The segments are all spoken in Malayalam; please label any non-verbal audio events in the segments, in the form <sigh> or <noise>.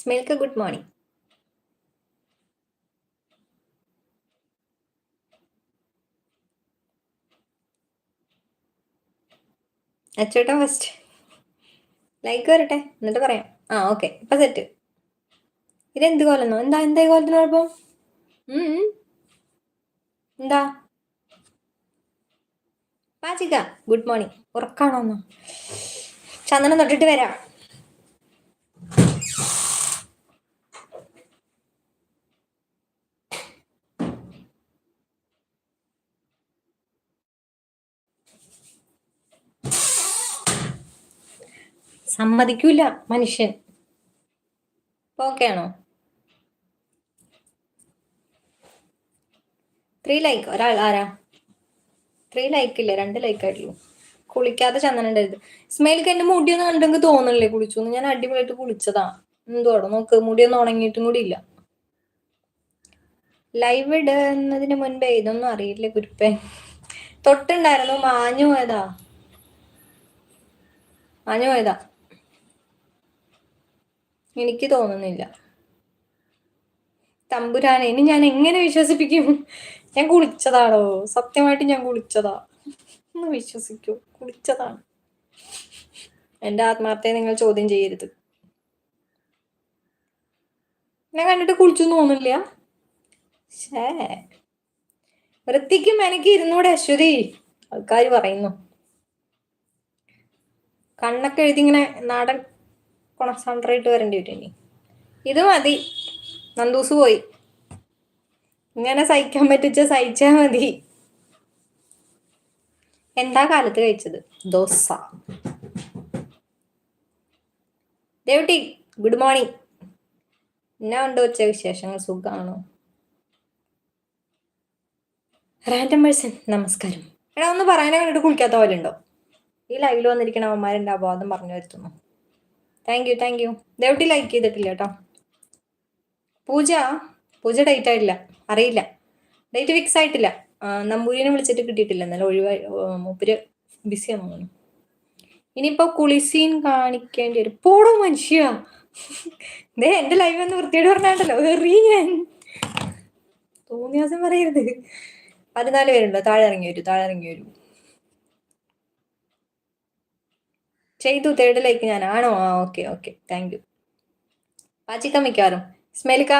സ്മെൽക്ക് ഗുഡ് മോർണിംഗ് അച്ചോട്ടാ ഫസ്റ്റ് ലൈക്ക് വരട്ടെ എന്നിട്ട് പറയാം. ആ ഓക്കെ ഇപ്പൊ സെറ്റ് ഇതെന്ത് കോലെന്നോ എന്താ എന്താ ഈ കോലത്തിന് കുഴപ്പം. എന്താ? പാചിക ഗുഡ് മോർണിംഗ് ഉറക്കാണോന്നോ ചന്ദനം തൊട്ടിട്ട് വരാം. സമ്മതിക്കൂല മനുഷ്യൻ. ഓക്കെ ആണോ? ത്രീ ലൈക്ക് ഒരാൾ ആരാ? ത്രീ ലൈക്ക് ഇല്ല? രണ്ട് ലൈക്ക് ആയിട്ടുള്ളൂ. കുളിക്കാതെ ചന്ദനം ഉണ്ടായത് സ്മെയിൽക്ക് എന്റെ മുടിയൊന്നും കണ്ടെങ്കിൽ തോന്നണില്ലേ? കുളിച്ചു ഞാൻ അടിപൊളിയായിട്ട് കുളിച്ചതാ. എന്തോടോ നോക്ക് മുടിയൊന്നും ഉണങ്ങിയിട്ടും കൂടി ഇല്ല. ലൈവ് ഇടുന്നതിന് മുൻപേ ഇതൊന്നും അറിയില്ല കുരുപ്പേ തൊട്ടുണ്ടായിരുന്നു മാഞ്ഞു പോയതാ. മാഞ്ഞു പോയതാ. എനിക്ക് തോന്നുന്നില്ല. തമ്പുരാനെ ഇനി ഞാൻ എങ്ങനെ വിശ്വസിപ്പിക്കും? ഞാൻ കുളിച്ചതാണോ സത്യമായിട്ട് ഞാൻ കുളിച്ചതാ? ഒന്ന് വിശ്വസിക്കൂ കുളിച്ചതാണ്. എന്റെ ആത്മാർത്ഥയെ നിങ്ങൾ ചോദ്യം ചെയ്യരുത്. ഞാൻ കണ്ടിട്ട് കുളിച്ചു തോന്നില്ല ഷേ വൃത്തിക്കും എനിക്ക് ഇരുന്നൂടെ അശ്വതി ആൾക്കാർ പറയുന്നു. കണ്ണൊക്കെ എഴുതി ഇങ്ങനെ നാടൻ കൊണസാൻഡ്രേറ്റ് വരേണ്ടി വരും ഇത് മതി. നന്ദൂസ് പോയി. ഇങ്ങനെ സഹിക്കാൻ പറ്റിച്ച സഹിച്ചാ മതി. എന്താ കാലത്ത് കഴിച്ചത്? ദോസ ദേവട്ടി ഗുഡ് മോർണിംഗ് എന്നാ ഉണ്ടോ ഉച്ച വിശേഷങ്ങൾ? സുഖമാണോ റാൻഡം പേഴ്സൺ നമസ്കാരം. എടാ ഒന്ന് പറയാനെ കണ്ടിട്ട് കുളിക്കാത്ത പോലെ ഉണ്ടോ? ഈ ലൈവിൽ വന്നിരിക്കണ അവന്മാരെന്റെ അബോധം പറഞ്ഞു വരുത്തുന്നു? താങ്ക് യു താങ്ക് യു ദേവട്ടി ലൈക്ക് ചെയ്തിട്ടില്ല കേട്ടോ. പൂജ പൂജ ഡേറ്റ് ആയിട്ടില്ല. അറിയില്ല. ഡേറ്റ് ഫിക്സ് ആയിട്ടില്ല. നമ്പൂരിനെ വിളിച്ചിട്ട് കിട്ടിയിട്ടില്ല. എന്നാലും ഒഴിവായി ഒപ്പര് ബിസിയാന്ന് തോന്നുന്നു. ഇനിയിപ്പോ കുളിസീൻ കാണിക്കേണ്ടി വരും. പോടോ മനുഷ്യ. ദേ എന്റെ ലൈവ് ഒന്ന് വൃത്തിയോട് പറഞ്ഞാണ്ടല്ലോ. തോന്നിയാസം പറയരുത്. പതിനാല് പേരുണ്ടോ? താഴെ ഇറങ്ങി വരൂ താഴെ ഇറങ്ങി വരൂ. ചെയ്തു തേർഡ് ലൈക്ക് ഞാൻ ആണോ ആ ഓക്കെ ഓക്കെ താങ്ക് യു പാച്ചിക്ക മിക്കവാറും. സ്മെലിക്ക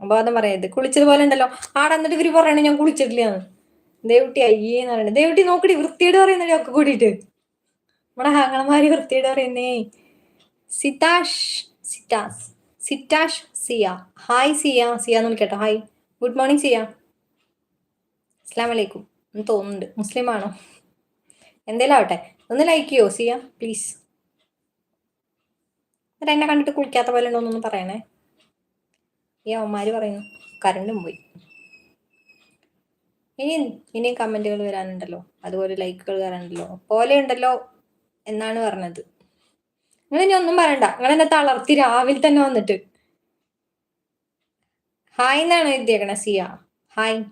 അബോധം പറയരുത്. കുളിച്ചതുപോലെ ഉണ്ടല്ലോ. ആടെ എന്നിട്ട് ഇവർ പറയണേ? ഞാൻ കുളിച്ചിട്ടില്ല ദേവുട്ടി അയ്യേന്ന് പറയണേ. ദേവുട്ടി നോക്കടി വൃത്തിയോട് പറയുന്നില്ല ഒക്കെ കൂടിയിട്ട്. നമ്മുടെ ഹാങ്ങളമാര് വൃത്തിയോട് പറയുന്നേ. സിതാഷ് സിറ്റാസ് സിറ്റാഷ് സിയ. ഹായ് സിയ. സിയ എന്ന് വിളിക്കട്ടോ. Hi good morning Siya. അസ്ലാം വലൈക്കും എന്ന് തോന്നുന്നുണ്ട്. മുസ്ലിം ആണോ എന്തേലും ആവട്ടെ. ഒന്ന് ലൈക്ക് ചെയ്യോ? ചെയ്യാം പ്ലീസ് എന്നിട്ട് എന്നെ കണ്ടിട്ട് കുളിക്കാത്ത പോലെ ഉണ്ടോന്നൊന്ന് പറയണേ. ഈ അവന്മാർ പറയുന്നു കരണ്ടും പോയി. ഇനി ഇനിയും കമന്റുകൾ വരാനുണ്ടല്ലോ. അതുപോലെ ലൈക്കുകൾ വരാനുണ്ടല്ലോ. പോലെ ഉണ്ടല്ലോ എന്നാണ് പറഞ്ഞത്. നിങ്ങൾ ഇനി ഒന്നും പറയണ്ട. നിങ്ങൾ എന്നെ തളർത്തി രാവിലെ തന്നെ വന്നിട്ട്. ഹായ് എന്നാണ് എഴുതിയേക്കണ സിയ. ഹായ്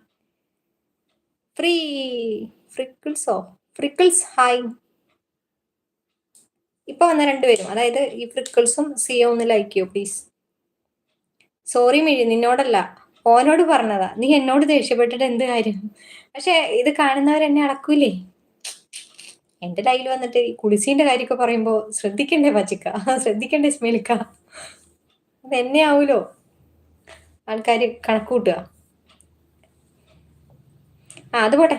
ഫ്രീ ഫ്രിക്കിൾസോ ഫ്രിക്കിൾസ് ഹായ് ഇപ്പൊ വന്ന രണ്ടുപേരും അതായത് ഈ ഫ്രിക്കിൾസും സിയോ ഒന്ന് ലൈക്ക് ചെയ്യോ പ്ലീസ് സോറി മിഴി നിന്നോടല്ല. ഓനോട് പറഞ്ഞതാ. നീ എന്നോട് ദേഷ്യപ്പെട്ടിട്ട് എന്ത് കാര്യം? പക്ഷെ ഇത് കാണുന്നവർ എന്നെ അളക്കൂലേ? എന്റെ ലൈവിൽ വന്നിട്ട് ഈ കുളിസീന്റെ കാര്യമൊക്കെ പറയുമ്പോ ശ്രദ്ധിക്കണ്ടേ പച്ചിക്ക? ശ്രദ്ധിക്കണ്ടേ സ്മെലിക്ക അത് എന്നെ ആവൂലോ? ആൾക്കാർ കണക്ക് കൂട്ടുക. ആ അത് പോട്ടെ.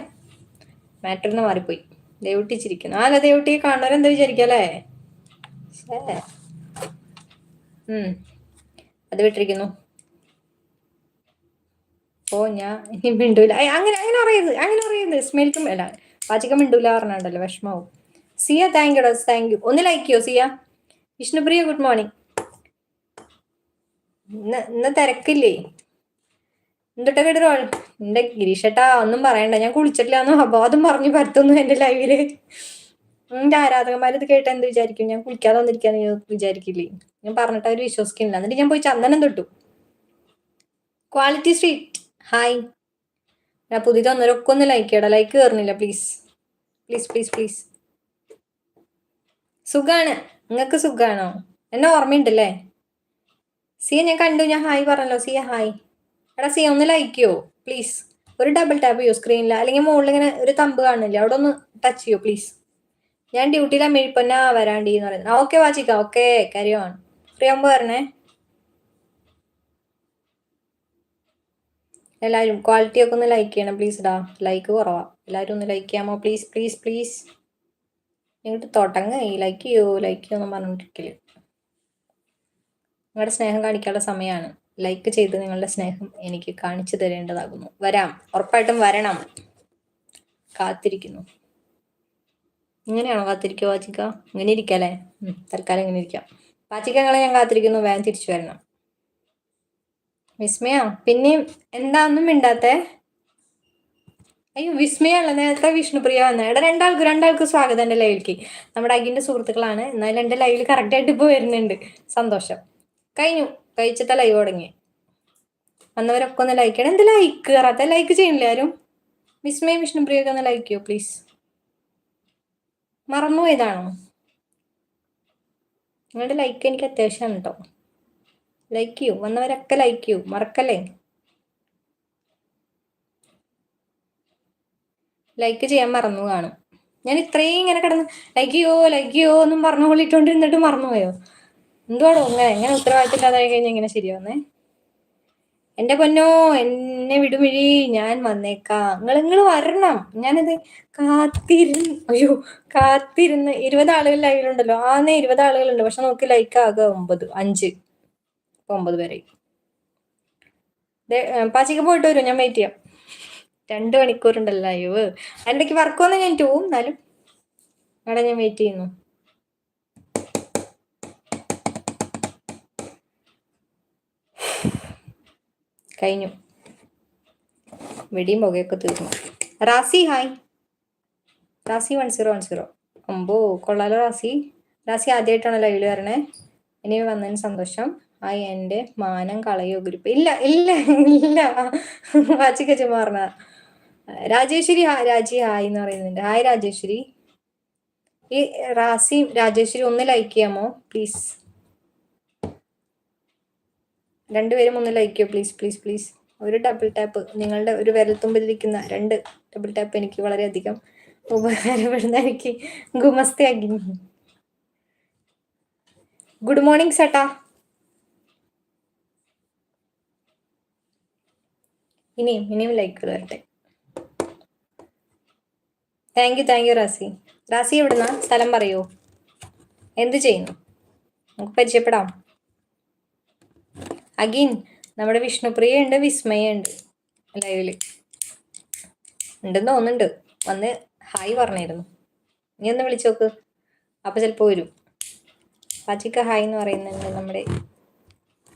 മാറ്റർന്ന് മാറിപ്പോയി. ദേവുട്ടിച്ചിരിക്കുന്നു അല്ല ദേവുട്ടിയെ കാണുന്നവരെന്താ വിചാരിക്കല്ലേ ഉം അത് വിട്ടിരിക്കുന്നു. ഓ ഞാൻ ഇനി മിണ്ടൂല. അങ്ങനെ അങ്ങനെ അറിയുന്നത് അങ്ങനെ അറിയുന്നത് സ്മെൽക്കും അല്ല പാചകം മിണ്ടൂല പറഞ്ഞാണ്ടല്ലോ വിഷമാവും. Siya thank you thank you ഒന്ന് ലൈക്ക് ചെയ്യോ സിയ? വിഷ്ണുപ്രിയ ഗുഡ് മോർണിംഗ് ഇന്ന് ഇന്ന് തിരക്കില്ലേ? എന്തൊട്ട കേട്ടോ എന്റെ ഗിരീഷേട്ടാ ഒന്നും പറയണ്ട. ഞാൻ കുളിച്ചിട്ടില്ല എന്ന് അബോധം പറഞ്ഞു പരത്തുന്നു എന്റെ ലൈവിൽ എന്റെ ആരാധകന്മാർ ഇത് കേട്ട് എന്ത് വിചാരിക്കും? ഞാൻ കുളിക്കാതെ വന്നിരിക്കാന്ന് വിചാരിക്കില്ലേ? ഞാൻ പറഞ്ഞിട്ട് അവർ വിശ്വസിക്കുന്നില്ല എന്നിട്ട് ഞാൻ പോയി ചന്ദനം തൊട്ടു ക്വാളിറ്റി സ്ട്രീറ്റ് ഹായ് ഞാൻ പുതിയത് ഒന്നരൊക്കെ ഒന്ന് ലൈക്ക് ചെയ്യടാ. ലൈക്ക് കയറുന്നില്ല പ്ലീസ് പ്ലീസ് പ്ലീസ് പ്ലീസ് സുഖാണ്. നിങ്ങൾക്ക് സുഖാണോ? എന്നെ ഓർമ്മയുണ്ടല്ലേ? സിയ ഞാൻ കണ്ടു. ഞാൻ ഹായ് പറഞ്ഞല്ലോ. സിയ ഹായ് എടാ സിയ ഒന്ന് ലൈക്ക് ചെയ്യോ? പ്ലീസ് ഒരു ഡബിൾ ടാപ്പ് ചെയ്യോ സ്ക്രീനിൽ അല്ലെങ്കിൽ മുകളിൽ ഇങ്ങനെ ഒരു തമ്പ് കാണില്ല? അവിടെ ഒന്ന് ടച്ച് ചെയ്യോ പ്ലീസ് ഞാൻ ഡ്യൂട്ടിയിലാ മിഴിപ്പന്ന വരാണ്ടി എന്ന് പറയുന്നത്. ഓക്കെ വാച്ചിക്ക ഓക്കെ കരിയോൺ ഫ്രീ ആകുമ്പോൾ വരണേ. എല്ലാവരും ക്വാളിറ്റി ഒക്കെ ഒന്ന് ലൈക്ക് ചെയ്യണം പ്ലീസ് ഇടാ ലൈക്ക് കുറവാ. എല്ലാവരും ഒന്ന് ലൈക്ക് ചെയ്യാമോ? പ്ലീസ് പ്ലീസ് പ്ലീസ് നിങ്ങൾക്ക് തുടങ്ങ. ഈ ലൈക്ക് ചെയ്യോ ലൈക്ക് ചെയ്യുമെന്ന് പറഞ്ഞിട്ടില്ല നിങ്ങളുടെ സ്നേഹം കാണിക്കാനുള്ള സമയമാണ് ലൈക്ക് ചെയ്ത് നിങ്ങളുടെ സ്നേഹം എനിക്ക് കാണിച്ചു തരേണ്ടതാകുന്നു. വരാം. ഉറപ്പായിട്ടും വരണം. കാത്തിരിക്കുന്നു. ഇങ്ങനെയാണോ കാത്തിരിക്കുക വാച്ചിക്ക ഇങ്ങനെ ഇരിക്കല്ലേ? തൽക്കാലം ഇങ്ങനെ ഇരിക്കാം. പാച്ചിക്കങ്ങളെ ഞാൻ കാത്തിരിക്കുന്നു. വേഗം തിരിച്ചു വരണം. വിസ്മയ? പിന്നെയും എന്താ ഒന്നും മിണ്ടാത്തേ? അയ്യോ വിസ്മയല്ല. നേരത്തെ വിഷ്ണുപ്രിയ വന്ന എടാ രണ്ടാൾക്ക് രണ്ടാൾക്ക് സ്വാഗതം എന്റെ ലൈവിലേക്ക്. നമ്മുടെ അഗിന്റെ സുഹൃത്തുക്കളാണ്. എന്നാലും എന്റെ ലൈവിൽ കറക്റ്റായിട്ട് ഇപ്പോൾ വരുന്നുണ്ട്. സന്തോഷം. കഴിഞ്ഞു. കഴിച്ചിട്ട ലൈവ് തുടങ്ങി. വന്നവരൊക്കെ ഒന്ന് ലൈക്ക് ചെയ്യണം. എന്ത് ലൈക്ക് കയറാത്ത ലൈക്ക് ചെയ്യണില്ല ആരും? വിസ്മയും വിഷ്ണുപ്രിയൊക്കെ ഒന്ന് ലൈക്ക് ചെയ്യോ പ്ലീസ് മറന്നുപോയതാണോ. നിങ്ങളുടെ ലൈക്ക് എനിക്ക് അത്യാവശ്യമാണ് കേട്ടോ ലൈക്ക് ചെയ്യൂ. വന്നവരൊക്കെ ലൈക്ക് ചെയ്യൂ. മറക്കല്ലേ? ലൈക്ക് ചെയ്യാൻ മറന്നു കാണും ഞാൻ ഇത്രയും ഇങ്ങനെ കിടന്ന് ലൈക്ക് ചെയ്യോ ലൈക്ക് ചെയ്യോ എന്നും പറഞ്ഞു കൊള്ളിട്ടോണ്ടിരുന്നിട്ട് മറന്നുപോയോ? എന്തുവാടോ അങ്ങനെ? എങ്ങനെ ഉത്തരവാദിത്തമില്ലാതായി കഴിഞ്ഞാൽ ഇങ്ങനെ ശരിയാവുന്നേ? എന്റെ പൊന്നോ എന്നെ വിടുമിഴി ഞാൻ വന്നേക്കാം. നിങ്ങൾ നിങ്ങൾ വരണം. ഞാനത് കാത്തിരുന്ന് അയ്യോ കാത്തിരുന്ന് ഇരുപത് ആളുകൾ ലൈവിലുണ്ടല്ലോ. ആന്നേ ഇരുപത് ആളുകളുണ്ട്. പക്ഷെ നമുക്ക് ലൈക്ക് ആകെ ഒമ്പത് അഞ്ച്. ഒമ്പത് പേരെ പാച്ചിക്ക് പോയിട്ട് വരും. ഞാൻ വെയിറ്റ് ചെയ്യാം. രണ്ട് മണിക്കൂറുണ്ടല്ലോ ലൈവ്. അതിന്റെ വർക്ക് വന്ന് ഞാൻ പോവും. എന്നാലും അവിടെ ഞാൻ വെയിറ്റ് ചെയ്യുന്നു. കഴിഞ്ഞു. വെടിയും പുകയൊക്കെ തീർന്നു. Razi hi Razi one zero one zero അമ്പോ കൊള്ളാലോ റാസി. റാസി ആദ്യമായിട്ടാണ് ലൈവിൽ വരണേ? ഇനി വന്നതിന് സന്തോഷം. ഹായ് എന്റെ മാനം കളയോ ഗ്രൂപ്പ് ഇല്ല ഇല്ല ഇല്ല. വാച്ചിക്കച്ചു മാറണ. രാജേശ്വരി രാജി ഹായ് എന്ന് പറയുന്നുണ്ട്. ഹായ് രാജേശ്വരി. ഈ റാസി രാജേശ്വരി ഒന്ന് ലൈക്ക് ചെയ്യാമോ? പ്ലീസ് രണ്ടുപേരും ഒന്ന് ലൈക്ക് പ്ലീസ് പ്ലീസ് പ്ലീസ് ഒരു ഡബിൾ ടാപ്പ് നിങ്ങളുടെ ഒരു വിരൽത്തുമ്പിലിരിക്കുന്ന രണ്ട് ഡബിൾ ടാപ്പ് എനിക്ക് വളരെയധികം ഉപകാരപ്പെടുന്ന എനിക്ക് ഗുമസ്തയാക്കി. ഗുഡ് മോർണിംഗ് സട്ടാ ഇനിയും ഇനിയും ലൈക്ക് വരട്ടെ. Thank you thank you Razi. Razi എവിടുന്ന? സ്ഥലം പറയൂ? എന്ത് ചെയ്യുന്നു? നമുക്ക് പരിചയപ്പെടാം. അഗീൻ നമ്മുടെ വിഷ്ണുപ്രിയ ഉണ്ട് വിസ്മയ ഉണ്ട് ലൈവിൽ. ഉണ്ടെന്ന് തോന്നുന്നുണ്ട്. വന്ന് ഹായ് പറഞ്ഞിരുന്നു. നീ ഒന്ന് വിളിച്ചു നോക്ക്. അപ്പൊ ചിലപ്പോൾ വരും. പാച്ചിക്ക ഹായ് എന്ന് പറയുന്നുണ്ട് നമ്മുടെ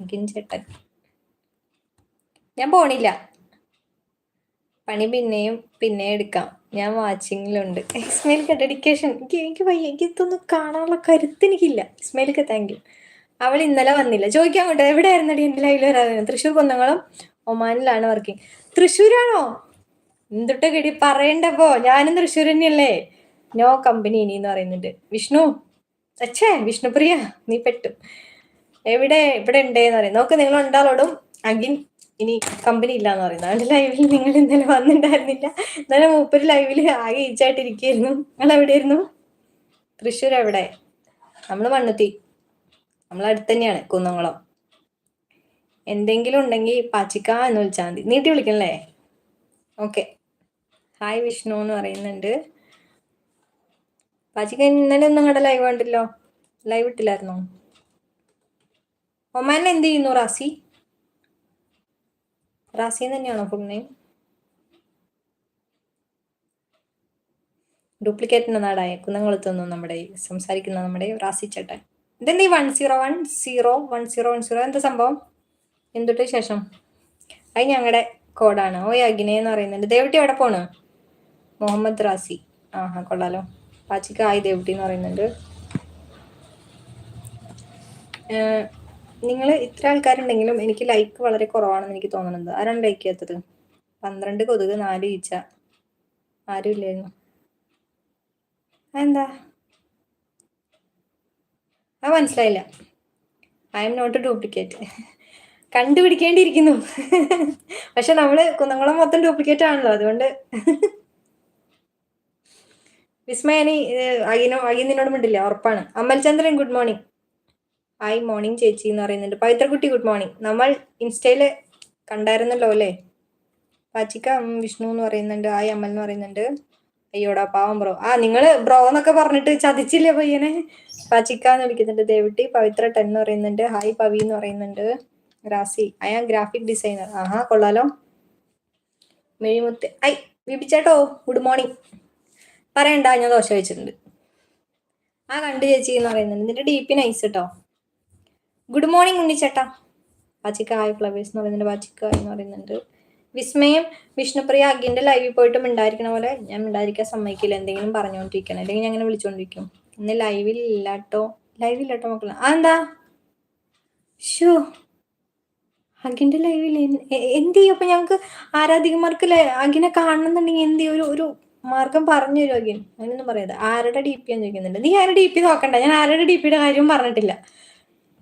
അഗിൻ ചേട്ടൻ. ഞാൻ പോണില്ല. പണി പിന്നെയും പിന്നെ എടുക്കാം. ഞാൻ വാച്ചിങ്ങിലുണ്ട്. ഇസ്മയിൽക്ക് ഡെഡിക്കേഷൻ എനിക്ക് എനിക്ക് വയ്യ. എനിക്ക് ഇതൊന്നും കാണാനുള്ള കരുത്ത് എനിക്കില്ല. ഇസ്മയിൽക്ക് താങ്ക് യു അവൾ ഇന്നലെ വന്നില്ല. ചോദിക്കാൻ കൊണ്ട് എവിടെയായിരുന്നടി എന്റെ ലൈവിൽ വരാതെ തൃശ്ശൂർ കുന്നംകുളം ഒമാനിലാണ് വർക്കിംഗ് തൃശ്ശൂരാണോ? എന്തുട്ട് കിടി പറയണ്ടപ്പോ? ഞാനും തൃശ്ശൂർ തന്നെയല്ലേ? നോ കമ്പനി ഇനി എന്ന് പറയുന്നുണ്ട്. വിഷ്ണു അച്ഛേ വിഷ്ണുപ്രിയ നീ പെട്ടു. എവിടെ? ഇവിടെ ഉണ്ടേന്ന് പറയും നോക്ക് നിങ്ങൾ ഉണ്ടാലോടും അഗിൻ ഇനി കമ്പനി ഇല്ല എന്ന് പറയുന്നത് അവന്റെ ലൈവിൽ നിങ്ങൾ ഇന്നലെ വന്നിട്ടുണ്ടായിരുന്നില്ല. ഇന്നലെ മൂപ്പര് ലൈവിൽ ആകെ ഈച്ചായിട്ടിരിക്കുകയായിരുന്നു നിങ്ങൾ എവിടെയായിരുന്നു? തൃശ്ശൂർ എവിടെ? നമ്മൾ മണ്ണുത്തി. നമ്മൾ അടുത്ത് തന്നെയാണ് കുന്നംകുളം. എന്തെങ്കിലും ഉണ്ടെങ്കിൽ പാച്ചിക്ക എന്ന് വിളിച്ചാൽ മതി. നീട്ടി വിളിക്കണല്ലേ? ഓക്കെ. ഹായ് വിഷ്ണു എന്ന് പറയുന്നുണ്ട്. പാച്ചിക്ക ഇന്നലെ ഒന്നും കണ്ട ലൈവ് ഉണ്ടല്ലോ ലൈവ് ഇട്ടില്ലായിരുന്നു? ഒമാൻ എന്ത് ചെയ്യുന്നു റാസി? റാസി തന്നെയാണോ ഫുൾ നെയിം ഡ്യൂപ്ലിക്കേറ്റിന്റെ നാടായ കുന്നംകുളത്തൊന്നും നമ്മുടെ സംസാരിക്കുന്ന നമ്മുടെ റാസി ചേട്ടൻ. ഇതെന്താ ഈ one zero one zero one zero one zero എന്താ സംഭവം? എന്തുട്ട് ശേഷം? അത് ഞങ്ങളുടെ കോഡാണ്. ഓ അഗ്നേ എന്ന് പറയുന്നുണ്ട്. ദേവട്ടി എവിടെ പോണ്? മുഹമ്മദ് റാസി. ആഹാ കൊള്ളാലോ. പാച്ചിക്ക് ആയി ദേവട്ടി എന്ന് പറയുന്നുണ്ട്. നിങ്ങൾ ഇത്ര ആൾക്കാരുണ്ടെങ്കിലും എനിക്ക് ലൈക്ക് വളരെ കുറവാണെന്ന് എനിക്ക് തോന്നുന്നത് ആരാണ് ലൈക്ക് ചെയ്യാത്തത്? പന്ത്രണ്ട് കൊതുക് നാല് ഈച്ച. ആരും ഇല്ലായിരുന്നു എന്താ ആ മനസ്സിലായില്ല. ഐ എം നോട്ട് ഡ്യൂപ്ലിക്കേറ്റ് കണ്ടുപിടിക്കേണ്ടിയിരിക്കുന്നു. പക്ഷെ നമ്മൾ കുന്നംകുളം മൊത്തം ഡ്യൂപ്ലിക്കേറ്റ് ആണല്ലോ അതുകൊണ്ട്. വിസ്മയനി അകിനോ അകി നിന്നോട് മിണ്ടില്ല ഉറപ്പാണ്. Amalchandran good morning hi morning ചേച്ചി എന്ന് പറയുന്നുണ്ട്. പവിത്രക്കുട്ടി ഗുഡ് മോർണിംഗ് നമ്മൾ ഇൻസ്റ്റയിൽ കണ്ടായിരുന്നല്ലോ അല്ലേ? പാച്ചിക്ക വിഷ്ണു എന്ന് പറയുന്നുണ്ട്. ഹായ് അമൽ എന്ന് പറയുന്നുണ്ട്. അയ്യോടാ പാവം ബ്രോ ആ നിങ്ങൾ ബ്രോ എന്നൊക്കെ പറഞ്ഞിട്ട് ചതിച്ചില്ലേ പയ്യനെ? പാച്ചിക്ക എന്ന് വിളിക്കുന്നുണ്ട്. ദേവിട്ടി പവിത്ര ടെൻ എന്ന് പറയുന്നുണ്ട്. ഹായ് പവി എന്ന് പറയുന്നുണ്ട്. Razi I am graphic designer. ആഹാ കൊള്ളാലോ. മെഴിമുത്ത് ഐ വിപിച്ചേട്ടോ ഗുഡ് മോർണിംഗ്. പറയണ്ട ഞാൻ ദോശ വെച്ചിട്ടുണ്ട് ആ കണ്ടു ചേച്ചി എന്ന് പറയുന്നുണ്ട്. നിന്റെ ഡി പി നൈസ് കേട്ടോ ഗുഡ് മോർണിംഗ് ഉണ്ണിച്ചേട്ടാ. പാച്ചിക്ക ഹായ് ഫ്ലവേഴ്സ് എന്ന് പറയുന്നുണ്ട്. പാച്ചിക്ക എന്ന് പറയുന്നുണ്ട്. വിസ്മയം വിഷ്ണുപ്രിയ അഗ്ഗിന്റെ ലൈവിൽ പോയിട്ടും ഉണ്ടായിരിക്കണ പോലെ. ഞാൻ ഉണ്ടായിരിക്കാൻ സമ്മതിക്കില്ല. എന്തെങ്കിലും പറഞ്ഞുകൊണ്ടിരിക്കണം. അല്ലെങ്കിൽ ഞാൻ അങ്ങനെ വിളിച്ചുകൊണ്ടിരിക്കും ഇന്ന് ലൈവിൽ ഇല്ലാട്ടോ. ലൈവിൽ കേട്ടോ മക്കളെ. അതെന്താ? ഷോ അഖിന്റെ ലൈവിൽ എന്ത് ചെയ്യും? അപ്പൊ ഞങ്ങക്ക് ആരാധികമാർക്ക് അഖിനെ കാണണമെന്നുണ്ടെങ്കിൽ എന്ത് ചെയ്യും? ഒരു ഒരു മാർഗം പറഞ്ഞു തരും അഖിൻ? അങ്ങനെയൊന്നും പറയാതെ ആരുടെ ഡി പി എന്ന് ചോദിക്കുന്നുണ്ട്. നീ ആരുടെ ഡി പി നോക്കണ്ട. ഞാൻ ആരുടെ ഡി പിയുടെ കാര്യം പറഞ്ഞിട്ടില്ല.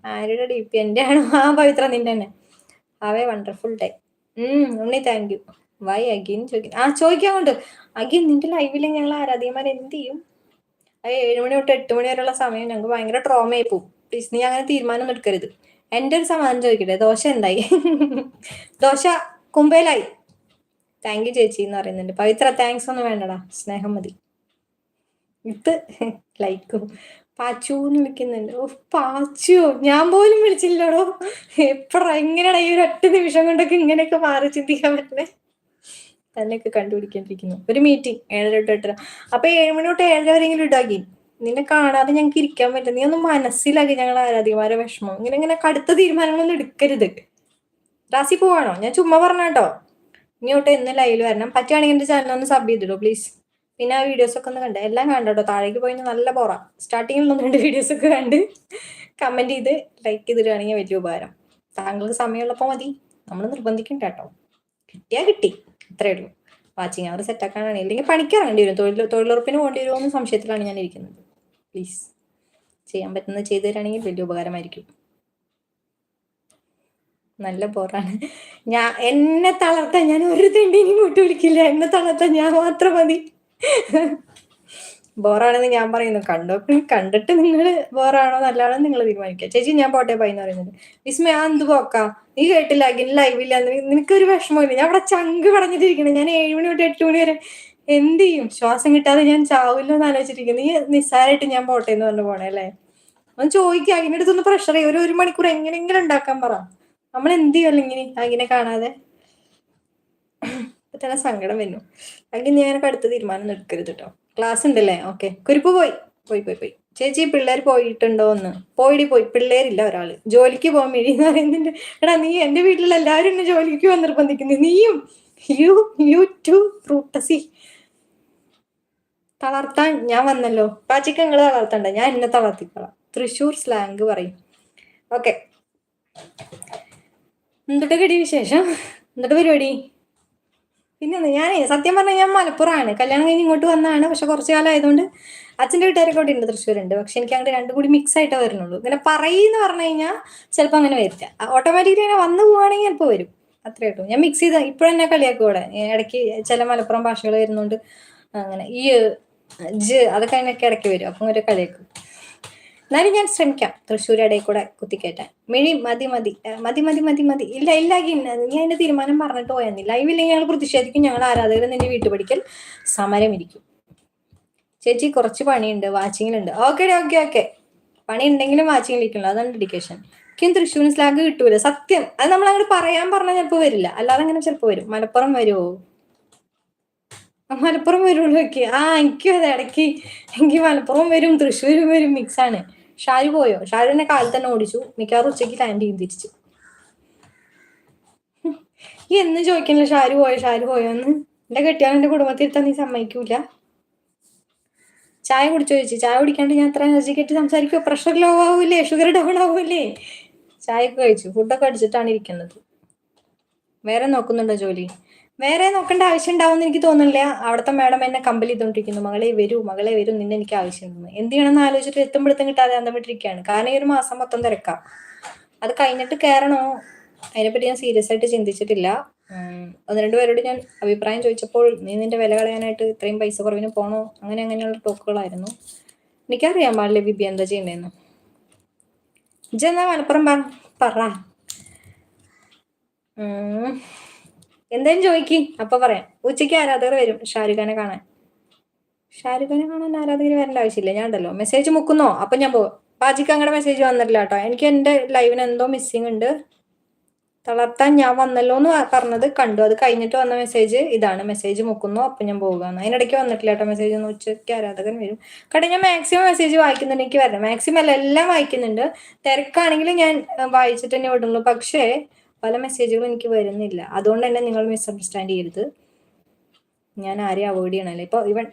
ആരുടെ ഡി പി എന്റെ ആണ് ആ പവിത്ര നിന്റെ തന്നെ. Have a wonderful day Unni thank you why again ചോദിക്കും ആ ചോദിക്കാൻ കൊണ്ട് അഗിൻ നിന്റെ ലൈവിൽ ഞങ്ങൾ ആരാധികമാർ എന്ത് ചെയ്യും? ഏഴ് മണി തൊട്ട് എട്ട് മണി വരെയുള്ള സമയം ഞങ്ങൾക്ക് ഭയങ്കര ട്രോമയായി പോകും പ്ലീസ് നീ അങ്ങനെ തീരുമാനം എടുക്കരുത്. എന്റെ ഒരു സമാധാനം ചോദിക്കട്ടെ? ദോശ എന്തായി? <laughs> ദോശ കുമ്പയിലായി. താങ്ക് യു ചേച്ചി എന്ന് പറയുന്നുണ്ട്. പവിത്ര താങ്ക്സ് ഒന്നും വേണ്ടടാ. സ്നേഹം മതി. ഇത് <laughs> ലൈക്കും പാച്ചു എന്ന് വിളിക്കുന്നുണ്ട്. ഓ പാച്ചു. ഞാൻ പോലും വിളിച്ചില്ലടോ. എപ്പോഴാ എങ്ങനെയാണ് ഈ ഒരു ഒറ്റ നിമിഷം കൊണ്ടൊക്കെ ഇങ്ങനെയൊക്കെ മാറി ചിന്തിക്കാൻ പറ്റുന്നത് തന്നെയൊക്കെ കണ്ടുപിടിക്കേണ്ടിരിക്കുന്നു ഒരു മീറ്റിംഗ് ഏഴര തൊട്ട് എട്ടര. അപ്പൊ ഏഴ് മണി തൊട്ട് ഏഴര വരെങ്കിലും ഇടാക്കി നിന്നെ കാണാതെ ഞങ്ങൾക്ക് ഇരിക്കാൻ പറ്റില്ല. നീ ഒന്ന് മനസ്സിലാക്കി ഞങ്ങൾ ആരാധികമാരെ വിഷമം. ഇങ്ങനെ ഇങ്ങനെ കടുത്ത തീരുമാനങ്ങളൊന്നും എടുക്കരുത്. റാസി പോവാണോ? ഞാൻ ചുമ്മാ പറഞ്ഞാട്ടോ. ഇനി തൊട്ട് എന്ന് ലൈവിൽ വരണം. പറ്റുകയാണെങ്കിൽ എന്റെ ചാനൽ ഒന്ന് സബ് ചെയ്തിടോ പ്ലീസ് പിന്നെ ആ വീഡിയോസ് ഒക്കെ ഒന്ന് കണ്ട്. എല്ലാം കണ്ടോ താഴേക്ക് പോയി നല്ല പോറ. സ്റ്റാർട്ടിങ്ങിൽ ഒന്ന് രണ്ട് വീഡിയോസ് ഒക്കെ കണ്ട് കമന്റ് ചെയ്ത് ലൈക്ക് ചെയ്തിടുകയാണെങ്കിൽ വലിയ ഉപകാരം. താങ്കൾക്ക് സമയമുള്ളപ്പോൾ മതി. നമ്മൾ നിർബന്ധിക്കണ്ട കേട്ടോ. കിട്ടിയാ കിട്ടി. അത്രേ ഉള്ളൂ. വാച്ചിങ് അവർ സെറ്റാക്കാനാണ് ഇല്ലെങ്കിൽ പണിക്കിറങ്ങേണ്ടി വരും. തൊഴിൽ തൊഴിലുറപ്പിന് പോകേണ്ടി വരുമോ എന്ന് സംശയത്തിലാണ് ഞാൻ ഇരിക്കുന്നത്. പ്ലീസ് ചെയ്യാൻ പറ്റുന്നത് ചെയ്തു തരാണെങ്കിൽ വലിയ ഉപകാരമായിരിക്കും. നല്ല ബോറാണ് ഞാൻ എന്നെ തളർത്താൻ ഞാൻ ഒരു തെണ്ടിനും കൂട്ടി വിളിക്കില്ല. എന്നെ തളർത്താൻ ഞാൻ മാത്രം മതി. ബോറാണെന്ന് ഞാൻ പറയുന്നു. കണ്ടോ? കണ്ടിട്ട് നിങ്ങൾ ബോറാണോ നല്ലതാണോ നിങ്ങൾ തീരുമാനിക്കുക. ചേച്ചി ഞാൻ പോട്ടെ പൈ എന്ന് പറയുന്നത്. വിസ്മയ ആ എന്ത് പോക്കാ? നീ കേട്ടില്ല അഖിൽ ലൈവില്ല നിനക്കൊരു വിഷമമില്ല ഞാൻ അവിടെ ചങ്ക് പടഞ്ഞിട്ടിരിക്കണം ഞാൻ ഏഴ് മണി തൊട്ട് എട്ട് മണി വരെ എന്ത് ചെയ്യും? ശ്വാസം കിട്ടാതെ ഞാൻ ചാവില്ലോ എന്ന് ആലോചിച്ചിരിക്കുന്നു. നീ നിസ്സാരമായിട്ട് ഞാൻ പോട്ടെ എന്ന് പറഞ്ഞു പോണേ അല്ലേ? ഒന്ന് ചോദിക്കുക അതിന്റെ അടുത്തൊന്ന് പ്രഷർ ചെയ്യും. ഒരു ഒരു മണിക്കൂർ എങ്ങനെയെങ്കിലും ഉണ്ടാക്കാൻ പറ. നമ്മൾ എന്ത് ചെയ്യുമല്ലോ ഇങ്ങനെ അകിനെ കാണാതെ? തന്നെ സങ്കടം വരുന്നു അല്ലെങ്കിൽ ഞാൻ അടുത്ത തീരുമാനം എടുക്കരുത് കേട്ടോ ക്ലാസ് ഉണ്ടല്ലേ ഓക്കെ. കുരിപ്പ് പോയി. പോയി പോയി പോയി. ചേച്ചി പിള്ളേർ പോയിട്ടുണ്ടോ എന്ന് പോയിടി പോയി. പിള്ളേരില്ല ഒരാൾ. ജോലിക്ക് പോകാൻ വേണ്ടി എന്ന് പറയുന്നുണ്ട്. എടാ നീ എന്റെ വീട്ടിലുള്ള എല്ലാവരും എന്നെ ജോലിക്ക് പോകാൻ നിർബന്ധിക്കുന്നു. നീയും യു യു ടു ഫ്രൂട്ടസി തളർത്താൻ ഞാൻ വന്നല്ലോ. പാച്ചിക്ക് നിങ്ങൾ തളർത്തണ്ട. ഞാൻ എന്നെ തളർത്തിക്കളാം. തൃശ്ശൂർ സ്ലാങ് പറയും. ഓക്കെ. എന്തുട്ട് കടി വിശേഷം? എന്തുട്ട് പരിപാടി? പിന്നെ ഞാൻ സത്യം പറഞ്ഞാൽ ഞാൻ മലപ്പുറമാണ്. കല്യാണം കഴിഞ്ഞ് ഇങ്ങോട്ട് വന്നതാണ്. പക്ഷെ കുറച്ച് കാലം ആയതുകൊണ്ട് അച്ഛന്റെ വീട്ടുകാരൊക്കെ ഇവിടെ ഉണ്ട് തൃശ്ശൂരുണ്ട്. പക്ഷെ എനിക്ക് അങ്ങോട്ട് രണ്ടും കൂടി മിക്സ് ആയിട്ടേ വരുന്നുള്ളൂ. ഇങ്ങനെ പറയുന്നു പറഞ്ഞു കഴിഞ്ഞാൽ ചിലപ്പോൾ അങ്ങനെ വരില്ല. ഓട്ടോമാറ്റിക്കലി അങ്ങനെ വന്നു പോവുകയാണെങ്കിൽ ചിലപ്പോൾ വരും. അത്രേ ഉള്ളൂ. ഞാൻ മിക്സ് ചെയ്ത ഇപ്പോഴും എന്നെ കളിയാക്കും ഇവിടെ ഇടയ്ക്ക് ചില മലപ്പുറം ഭാഷകൾ വരുന്നുണ്ട്. അങ്ങനെ ഈ ജ് അതൊക്കെ അതിനൊക്കെ ഇടയ്ക്ക് വരും. അപ്പം ഒരു കളിയാക്കും. എന്നാലും ഞാൻ ശ്രമിക്കാം. തൃശ്ശൂർ കൂടെ കുത്തിക്കേറ്റാൻ. മിഴി മതി മതി. മതി മതി മതി മതി. ഇല്ല ഇല്ല ഞാൻ എന്റെ തീരുമാനം പറഞ്ഞിട്ട് മതി ലൈവില്ലെങ്കിൽ ഞങ്ങൾ പ്രതിഷേധിക്കും. ഞങ്ങൾ ആരാധകർ നിന്റെ വീട്ടുപടിക്കൽ സമരം ഇരിക്കും ചേച്ചി കുറച്ച് പണിയുണ്ട്. വാച്ചിങ്ങിലുണ്ട് ഓക്കെ ഓക്കെ ഓക്കെ. പണി ഉണ്ടെങ്കിലും ഇരിക്കണല്ലോ. അതാണ് ഡെഡിക്കേഷൻ എനിക്കും തൃശ്ശൂർ സ്ലാഗ് കിട്ടൂല. സത്യം. അത് നമ്മൾ അങ്ങോട്ട് പറയാൻ പറഞ്ഞാൽ ചിലപ്പോൾ വരില്ല. അല്ലാതെ അങ്ങനെ ചിലപ്പോൾ വരും. മലപ്പുറം വരുമോ മലപ്പുറം വരുള്ളൂ ഒക്കെ ആ എനിക്കും അതെ. ഇടയ്ക്ക് എനിക്ക് മലപ്പുറം വരും തൃശ്ശൂരും വരും മിക്സാണ് ഷാരു പോയോ? ഷാരുവിനെ കാലിൽ തന്നെ ഓടിച്ചു. മിക്കവാറും ഉച്ചയ്ക്ക് ലാൻഡ് ചെയ്യും തിരിച്ചു ഈ എന്ന് ചോദിക്കണില്ല ഷാരു പോയോ ഷാരു പോയോ എന്ന്. എന്റെ കെട്ടിയാൽ എന്റെ കുടുംബത്തിൽ ഇരുത്താൻ നീ സമ്മതിക്കൂല. ചായ കുടിച്ചു ചോദിച്ചു ചായ കുടിക്കാണ്ട് ഞാൻ അത്ര എനർജി കെട്ടി സംസാരിക്കുമോ പ്രഷർ ലോ ആവൂലേ? ഷുഗർ ഡൗൺ ആവൂലേ? ചായ ഒക്കെ കഴിച്ചു ഫുഡൊക്കെ അടിച്ചിട്ടാണ് ഇരിക്കുന്നത്. വേറെ നോക്കുന്നുണ്ടോ ജോലി? വേറെ നോക്കേണ്ട ആവശ്യം ഉണ്ടാവുമെന്ന് എനിക്ക് തോന്നുന്നില്ല. അവിടുത്തെ മാഡം എന്നെ കമ്പൽ ചെയ്തോണ്ടിരിക്കുന്നു. മകളെ വരൂ മകളെ വരൂ നിന്നെ എനിക്ക് ആവശ്യമുണ്ടെന്ന് എന്ത് ചെയ്യണമെന്ന് ആലോചിച്ചിട്ട് എത്തുമ്പോഴത്തും കിട്ടാതെ അന്തം വിട്ടിരിക്കുകയാണ് കാരണം ഈ ഒരു മാസം മൊത്തം തിരക്കാം. അത് കഴിഞ്ഞിട്ട് കയറണോ അതിനെപ്പറ്റി ഞാൻ സീരിയസ് ആയിട്ട് ചിന്തിച്ചിട്ടില്ല. ഒന്ന് രണ്ട് പേരോട് ഞാൻ അഭിപ്രായം ചോദിച്ചപ്പോൾ നീ നിന്റെ വില കളയാനായിട്ട് ഇത്രയും പൈസ കുറവിന് പോണോ? അങ്ങനെ അങ്ങനെയുള്ള ടോക്കുകളായിരുന്നു. എനിക്കറിയാൻ പാടില്ല ബിബി എന്താ ചെയ്യണേന്ന് ഇജെന്നാ മലപ്പുറം പറ എന്തേലും ചോദിക്കി. അപ്പൊ പറയാം. ഉച്ചയ്ക്ക് ആരാധകർ വരും? ഷാരൂഖ് ഖാനെ കാണാൻ. ഷാരൂഖ് ഖാനെ കാണാൻ ആരാധകർ വരേണ്ട ആവശ്യമില്ല. ഞാൻ ഉണ്ടല്ലോ. മെസ്സേജ് മുക്കുന്നോ? അപ്പൊ ഞാൻ പോകും പാജിക്ക് അങ്ങടെ മെസ്സേജ് വന്നിട്ടില്ല കേട്ടോ. എനിക്ക് എന്റെ ലൈവിന് എന്തോ മിസ്സിംഗ് ഉണ്ട്. തളർത്താൻ ഞാൻ വന്നല്ലോ എന്ന് പറഞ്ഞത് കണ്ടു. അത് കഴിഞ്ഞിട്ട് വന്ന മെസ്സേജ് ഇതാണ്. മെസ്സേജ് മുക്കുന്നു? അപ്പൊ ഞാൻ പോകുകയെന്ന് അതിനിടയ്ക്ക് വന്നിട്ടില്ല കേട്ടോ മെസ്സേജ് ഒന്ന്. ഉച്ചയ്ക്ക് ആരാധകൻ വരും. കേട്ടോ ഞാൻ മാക്സിമം മെസ്സേജ് വായിക്കുന്നുണ്ട്. എനിക്ക് വരണം. മാക്സിമം അല്ല എല്ലാം വായിക്കുന്നുണ്ട്. തിരക്കാണെങ്കിൽ ഞാൻ വായിച്ചിട്ട് തന്നെ വിടുള്ളൂ. പക്ഷേ പല മെസ്സേജുകളും എനിക്ക് വരുന്നില്ല. അതുകൊണ്ട് തന്നെ നിങ്ങൾ മിസ്അണ്ടർസ്റ്റാൻഡ് ചെയ്യരുത്. ഞാൻ ആരെയും അവോയ്ഡ് ചെയ്യണല്ലോ ഇപ്പൊ ഇവൻ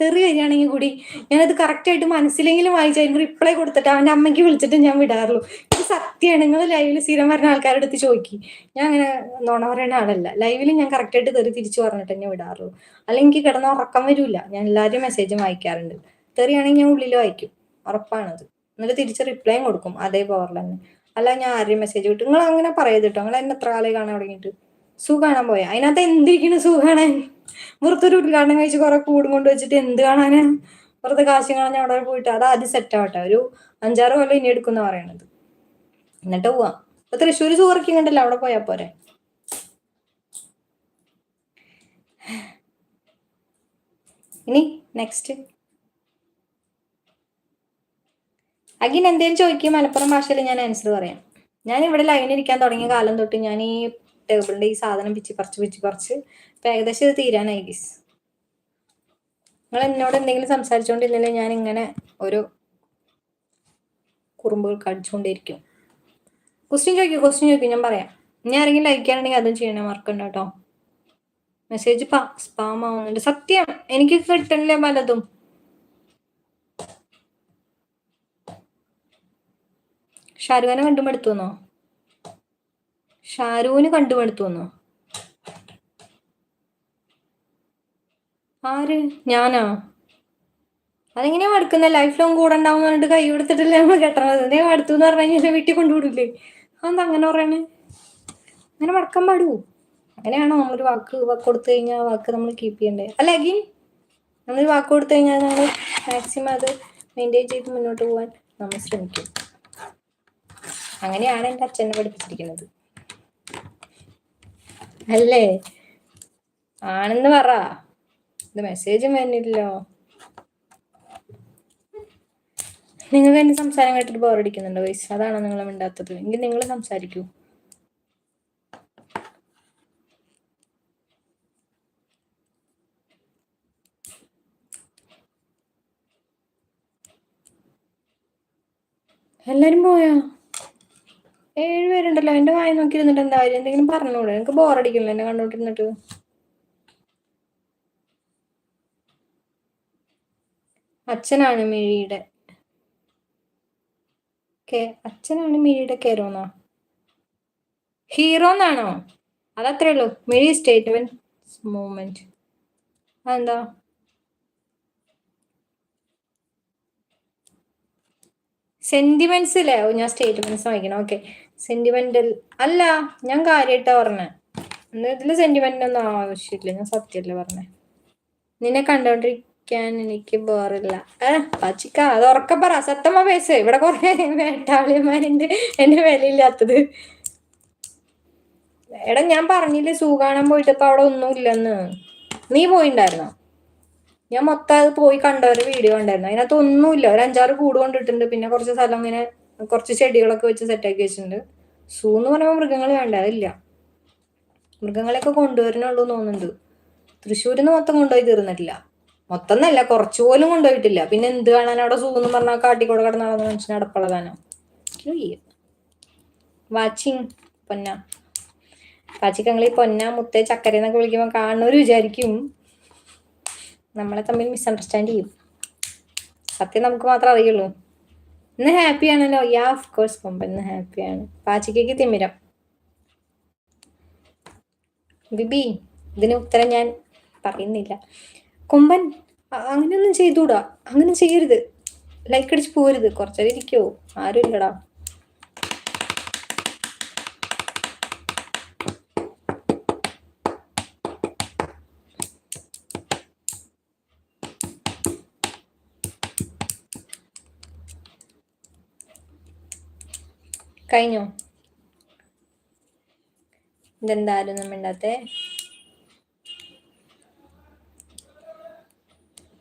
തെറി വരികയാണെങ്കിൽ കൂടി ഞാനത് കറക്റ്റ് ആയിട്ട് മനസ്സിലെങ്കിലും വായിച്ച് അതിന് റിപ്ലൈ കൊടുത്തിട്ട് അവന്റെ അമ്മയ്ക്ക് വിളിച്ചിട്ട് ഞാൻ വിടാറുള്ളൂ. ഇത് സത്യമാണ് നിങ്ങൾ ലൈവിൽ സ്ഥിരം പറഞ്ഞ ആൾക്കാരുടെ അടുത്ത് ചോദിക്കി. ഞാൻ അങ്ങനെ നോണ പറയുന്ന ആളല്ല. ലൈവിൽ ഞാൻ കറക്റ്റ് ആയിട്ട് തെറി തിരിച്ചു പറഞ്ഞിട്ട് തന്നെ വിടാറുള്ളൂ. അല്ലെങ്കിൽ എനിക്ക് കിടന്ന ഉറക്കം വരില്ല ഞാൻ എല്ലാവരും മെസ്സേജും വായിക്കാറുണ്ട്. തെറിയാണെങ്കിൽ ഞാൻ ഉള്ളിൽ വായിക്കും. ഉറപ്പാണത്. എന്നിട്ട് തിരിച്ച് റിപ്ലൈയും കൊടുക്കും. അതേ പവറിൽ തന്നെ. അല്ല ഞാൻ ആരെയും മെസ്സേജ് കിട്ടും നിങ്ങൾ അങ്ങനെ പറയത് കേട്ടോ നിങ്ങൾ എന്നെ എത്ര കാലം കാണാൻ തുടങ്ങിയിട്ട്? സൂ കാണാൻ പോയാ? അതിനകത്ത് എന്തിരിക്കുന്നു സൂ കാണാൻ? വെറുതെ ഉദ്ഘാടനം കഴിച്ച് കുറെ കൂടും കൊണ്ട് വെച്ചിട്ട് എന്ത് കാണാനാ? വെറുതെ കാശ് കാണാൻ അവിടെ പോയിട്ട് അത് ആദ്യം സെറ്റ് ആവട്ടെ. ഒരു അഞ്ചാറ് കൊല്ലം ഇനി എടുക്കുന്ന പറയണത്. എന്നിട്ട് പോവാ. ഇപ്പൊ തൃശ്ശൂർ സൂറക്കും കണ്ടല്ലോ? അവിടെ പോയാ പോരെ? ഇനി നെക്സ്റ്റ് അഗിൻ എന്തേലും ചോദിക്കും മലപ്പുറം ഭാഷയിൽ ഞാൻ ആൻസർ പറയാം. ഞാൻ ഇവിടെ ലൈനിൽ ഇരിക്കാൻ തുടങ്ങിയ കാലം തൊട്ട് ഞാൻ ഈ ടേബിളിന്റെ ഈ സാധനം പിച്ചി പറിച്ച് പിച്ചി പറിച്ച് ഇപ്പൊ ഏകദേശം ഇത് തീരാനായി ഗീസ്. നിങ്ങൾ എന്നോട് എന്തെങ്കിലും സംസാരിച്ചുകൊണ്ടിരുന്നില്ലേ ഞാൻ ഇങ്ങനെ ഒരു കുറുമ്പുകൾ കടിച്ചുകൊണ്ടിരിക്കും ക്വസ്റ്റ്യൻ ചോദിക്കും ക്വസ്റ്റ്യൻ ചോദിക്കും ഞാൻ പറയാം. ഇനി ആരെങ്കിലും ലൈക്ക് ചെയ്യണമെങ്കിൽ അതും ചെയ്യണേ മറക്കണ്ട കേട്ടോ മെസ്സേജ് സ്പാം ആവുന്നുണ്ട്. സത്യം എനിക്ക് കിട്ടണില്ല പലതും. ഷാരൂഖാനെ കണ്ടുമടുത്തുവന്നോ ഷാരൂഖിന് കണ്ടുമടുത്തുവന്നോ ആര്? ഞാനാ? അതെങ്ങനെയാ മടുക്കുന്ന? ലൈഫ് ലോങ് കൂടെ ഉണ്ടാവും പറഞ്ഞിട്ട് കൈ കൊടുത്തിട്ടില്ലേ നമ്മൾ കെട്ടണത്? അതേ മടുത്തു എന്ന് പറഞ്ഞു കഴിഞ്ഞാൽ വീട്ടിൽ കൊണ്ടുവിടില്ലേ? അതെന്താ അങ്ങനെ പറയണേ? അങ്ങനെ മടക്കാൻ പാടൂ. അങ്ങനെയാണോ നമ്മളൊരു വാക്ക് വാക്ക് കൊടുത്തു കഴിഞ്ഞാൽ വാക്ക് നമ്മൾ കീപ്പ് ചെയ്യണ്ടേ? അല്ല അഗിൻ നമ്മളൊരു വാക്ക് കൊടുത്തു കഴിഞ്ഞാൽ നമ്മൾ മാക്സിമം അത് മെയിന്റെയിൻ ചെയ്ത് മുന്നോട്ട് പോകാൻ നമ്മൾ ശ്രമിക്കും. അങ്ങനെയാണ് എന്റെ അച്ഛനെ പഠിപ്പിച്ചിരിക്കുന്നത്. അല്ലേ? ആണെന്ന് പറ. ഇത് മെസ്സേജും വരുന്നില്ലല്ലോ നിങ്ങൾക്ക് എന്റെ സംസാരം കേട്ടിട്ട് ബോറടിക്കുന്നുണ്ടോ വയസ്സ് അതാണോ നിങ്ങൾ മിണ്ടാത്തത്? എങ്കിൽ നിങ്ങൾ സംസാരിക്കൂ. എല്ലാരും പോയാ? ഏഴ് പേരുണ്ടല്ലോ എന്റെ വായ നോക്കിയിരുന്നിട്ട് എന്താ കാര്യം? എന്തെങ്കിലും പറഞ്ഞൂടെ? എനിക്ക് ബോറടിക്കില്ല എന്നെ കണ്ടോണ്ടിരുന്നിട്ട്. അച്ഛനാണ് മിഴിയുടെ. അച്ഛനാണ് മിഴിയുടെ കെറോന്നാ? ഹീറോ എന്നാണോ? അതത്രേ ഉള്ളൂ. മിഴി സ്റ്റേറ്റ്മെന്റ് മൂവ്മെന്റ്. അതെന്താ? സെന്റിമെന്റ്സ് അല്ലേ ഞാൻ സ്റ്റേറ്റ്മെന്റ്സ് വായിക്കണം. ഓക്കെ. സെന്റിമെന്റൽ അല്ല ഞാൻ കാര്യമായിട്ടാ പറഞ്ഞേ. ഇതിൽ സെന്റിമെന്റ് ഒന്നും ആവശ്യമില്ല. ഞാൻ സത്യമല്ല പറഞ്ഞേ? നിന്നെ കണ്ടോണ്ടിരിക്കാൻ എനിക്ക് ബോറില്ല ഏ പച്ചിക്ക അത് ഉറക്ക പറ. സത്തമ്മ പേസ്. ഇവിടെ കുറെ വേട്ടാളിയന്മാരുണ്ട് എന്റെ വിലയില്ലാത്തത്. എടാ ഞാൻ പറഞ്ഞില്ലേ സൂ പോയിട്ട് ഇപ്പൊ അവിടെ ഒന്നും ഇല്ലെന്ന്. നീ പോയിണ്ടായിരുന്നോ? ഞാൻ മൊത്തം അത് പോയി കണ്ടവരെ വീഡിയോ ഉണ്ടായിരുന്നു അതിനകത്ത് ഒന്നുമില്ല. ഒരു അഞ്ചാറ് കൂട് കൊണ്ടിട്ടുണ്ട്. പിന്നെ കുറച്ച് സ്ഥലം ഇങ്ങനെ കുറച്ച് ചെടികളൊക്കെ വെച്ച് സെറ്റാക്കി വെച്ചിട്ടുണ്ട്. സൂ എന്ന് പറയുമ്പോൾ മൃഗങ്ങൾ വേണ്ട അതില്ല. മൃഗങ്ങളെയൊക്കെ കൊണ്ടുവരണുള്ളൂ തോന്നുന്നുണ്ട്. തൃശ്ശൂരിൽ നിന്ന് മൊത്തം കൊണ്ടുപോയി തീർന്നിട്ടില്ല. മൊത്തം എന്നല്ല കുറച്ചു പോലും കൊണ്ടുപോയിട്ടില്ല. പിന്നെ എന്ത് കാണാൻ അവിടെ സൂ എന്ന് പറഞ്ഞാൽ കാട്ടിക്കൂടെ കിടന്ന നടന്ന മനുഷ്യനെ അടപ്പളകാനോ വാച്ചിങ് പൊന്ന. പാച്ചിക്കങ്ങൾ ഈ പൊന്ന മുത്തേ ചക്കര എന്നൊക്കെ വിളിക്കുമ്പോൾ കാണുന്നവർ വിചാരിക്കും നമ്മളെ തമ്മിൽ മിസ്അണ്ടർസ്റ്റാൻഡ് ചെയ്യും. സത്യം നമുക്ക് മാത്രമേ അറിയുള്ളൂ. ഇന്ന് ഹാപ്പി ആണല്ലോ. യാ ഓഫ് കോഴ്സ് കൊമ്പ ഇന്ന് ഹാപ്പിയാണ് പാചകയ്ക്ക് തിമിരം. ബിബി ഇതിന് ഉത്തരം ഞാൻ പറയുന്നില്ല. കൊമ്പൻ അങ്ങനെയൊന്നും ചെയ്തുകൂടാ അങ്ങനെ ചെയ്യരുത്. ലൈക്ക് അടിച്ച് പോരുത്. കുറച്ചേരം ഇരിക്കുമോ ആരും ഇല്ലടാ കഴിഞ്ഞോ? ഇതെന്തായാലും നമ്മണ്ടാത്തെ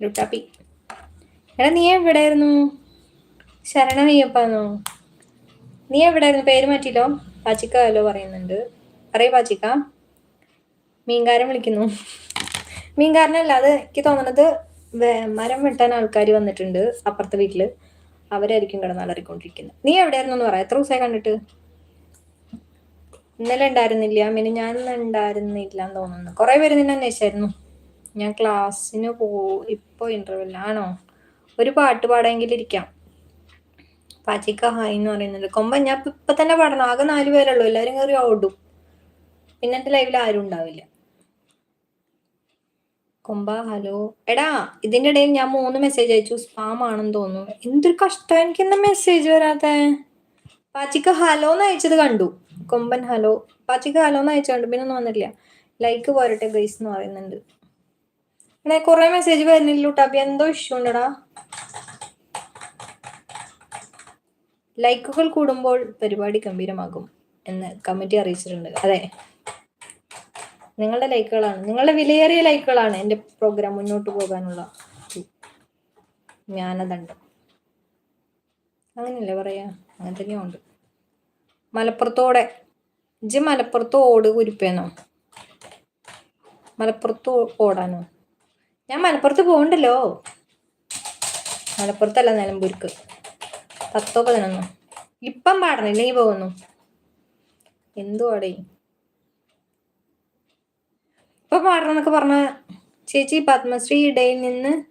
ലുട്ടാപ്പി. എടാ നീ എവിടെയായിരുന്നു? ശരണമയ്യപ്പാന്നോ നീ എവിടെ ആയിരുന്നു പേര് മാറ്റിയില്ലോ. പാച്ചിക്ക ഹലോ പറയുന്നുണ്ട്. പറയ പാച്ചിക്ക? മീൻകാരൻ വിളിക്കുന്നു. മീൻകാരനല്ല അത് എനിക്ക് തോന്നുന്നത് മരം വെട്ടാൻ ആൾക്കാർ വന്നിട്ടുണ്ട് അപ്പുറത്തെ വീട്ടിൽ. അവരായിരിക്കും കിടന്നാലറിക്കൊണ്ടിരിക്കുന്നത് നീ എവിടെയായിരുന്നു എന്ന് പറയാം എത്ര ദിവസമായി കണ്ടിട്ട്? ഇന്നലെ ഉണ്ടായിരുന്നില്ല. മിനി ഞാൻ ഉണ്ടായിരുന്നില്ല എന്ന് തോന്നുന്നു. കുറെ പേര് നിന്നെ അന്വേഷിച്ചായിരുന്നു. ഞാൻ ക്ലാസ്സിന് പോ ഇപ്പൊ ഇന്റർവെൽ ആണോ? ഒരു പാട്ട് പാടെങ്കിലും ഇരിക്കാം. പാച്ചിക്ക ഹായ് എന്ന് പറയുന്നുണ്ട്. കൊമ്പൻ ഞാൻ ഇപ്പൊ- തന്നെ പാടണം. ആകെ നാല് പേരുള്ളൂ എല്ലാരും കയറി ഓടും. പിന്നെ എന്റെ ലൈവിൽ ആരും ഉണ്ടാവില്ല. കൊമ്പ ഹലോ. എടാ ഇതിന്റെ ഇടയിൽ ഞാൻ മൂന്ന് മെസ്സേജ് അയച്ചു. സ്പാം ആണെന്ന് തോന്നുന്നു. എന്തൊരു കഷ്ടം. എനിക്ക് എന്താ മെസ്സേജ് വരാത്തെ? പാച്ചിക്ക് ഹലോ എന്ന് അയച്ചത് കണ്ടു. കൊമ്പൻ ഹലോ. പാച്ചിക്ക് ഹലോ എന്ന് അയച്ചു കണ്ടു. പിന്നെ ഒന്നും വന്നില്ല ലൈക്ക് പോരട്ടെ ഗൈസ് എന്ന് പറയുന്നുണ്ട്. എടാ കുറെ മെസ്സേജ് വരുന്നില്ല അപ്പൊ എന്തോ ഇഷ്യൂ ഉണ്ടടാ. ലൈക്കുകൾ കൂടുമ്പോൾ പരിപാടി ഗംഭീരമാകും എന്ന് കമ്മിറ്റി അറിയിച്ചിട്ടുണ്ട്. അതെ. നിങ്ങളുടെ ലൈക്കുകളാണ്. നിങ്ങളുടെ വിലയേറിയ ലൈക്കുകളാണ് എന്റെ പ്രോഗ്രാം മുന്നോട്ട് പോകാനുള്ള. ജ്ഞാനദണ്ഡം അങ്ങനെയല്ലേ പറയാ? അങ്ങനെ തന്നെയുണ്ട് മലപ്പുറത്തോടെ ഇജ് മലപ്പുറത്ത് ഓട് കുരിപ്പേന്നോ? മലപ്പുറത്ത് ഓടാനോ? ഞാൻ മലപ്പുറത്ത് പോകണ്ടല്ലോ മലപ്പുറത്തല്ല നിലമ്പൂർക്ക്. പത്തോ പതിനൊന്നോ? ഇപ്പം പാടണം ഇല്ലെങ്കിൽ പോകുന്നു. എന്തുവാടേ? ഇപ്പൊ പാടണം എന്നൊക്കെ പറഞ്ഞ ചേച്ചി പത്മശ്രീ ഇടയിൽ നിന്ന്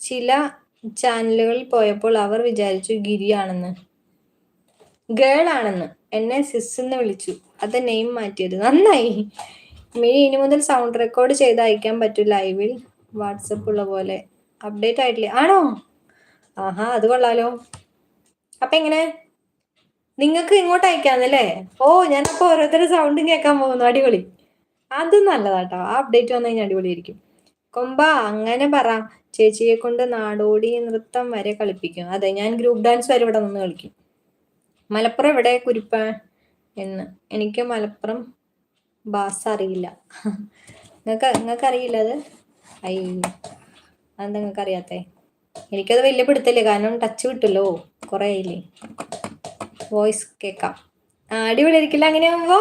ചില ചാനലുകളിൽ പോയപ്പോൾ അവർ വിചാരിച്ചു ഗിരിയാണെന്ന് ഗേൾ ആണെന്ന്. എന്നെ സിസ് എന്ന് വിളിച്ചു. അത് നെയിം മാറ്റിയത്. നന്നായി. മിനി ഇനി മുതൽ സൗണ്ട് റെക്കോർഡ് ചെയ്ത് അയക്കാൻ പറ്റും. ലൈവിൽ വാട്സപ്പ് ഉള്ള പോലെ. അപ്ഡേറ്റ് ആയിട്ടില്ല? ആണോ? ആഹാ അത് കൊള്ളാലോ. അപ്പൊ എങ്ങനെ? നിങ്ങൾക്ക് ഇങ്ങോട്ട് അയക്കാന്നല്ലേ? ഓ ഞാനപ്പോ ഓരോരുത്തരുടെ സൗണ്ടും കേൾക്കാൻ പോകുന്നു. അടിപൊളി. അത് നല്ലതാട്ടോ. ആ അപ്ഡേറ്റ് വന്നു കഴിഞ്ഞാൽ അടിപൊളിയായിരിക്കും. കൊമ്പ അങ്ങനെ പറ. ചേച്ചിയെ കൊണ്ട് നാടോടി നൃത്തം വരെ കളിപ്പിക്കും. അതെ ഞാൻ ഗ്രൂപ്പ് ഡാൻസ് വരെ ഇവിടെ നിന്ന് കളിക്കും. മലപ്പുറം എവിടെ കുരിപ്പ എന്ന്. എനിക്ക് മലപ്പുറം ഭാഷ അറിയില്ല. നിങ്ങൾക്ക് നിങ്ങൾക്ക് അറിയില്ല അത്? ഐ അത് നിങ്ങൾക്ക് അറിയാത്തേ? എനിക്കത് വലിയ പിടുത്തല്ലേ. കാരണം ടച്ച് കിട്ടുമല്ലോ കുറേ ആയില്ലേ. വോയിസ് കേൾക്കാം ആ, അങ്ങനെ അങ്ങനെയാകുമ്പോ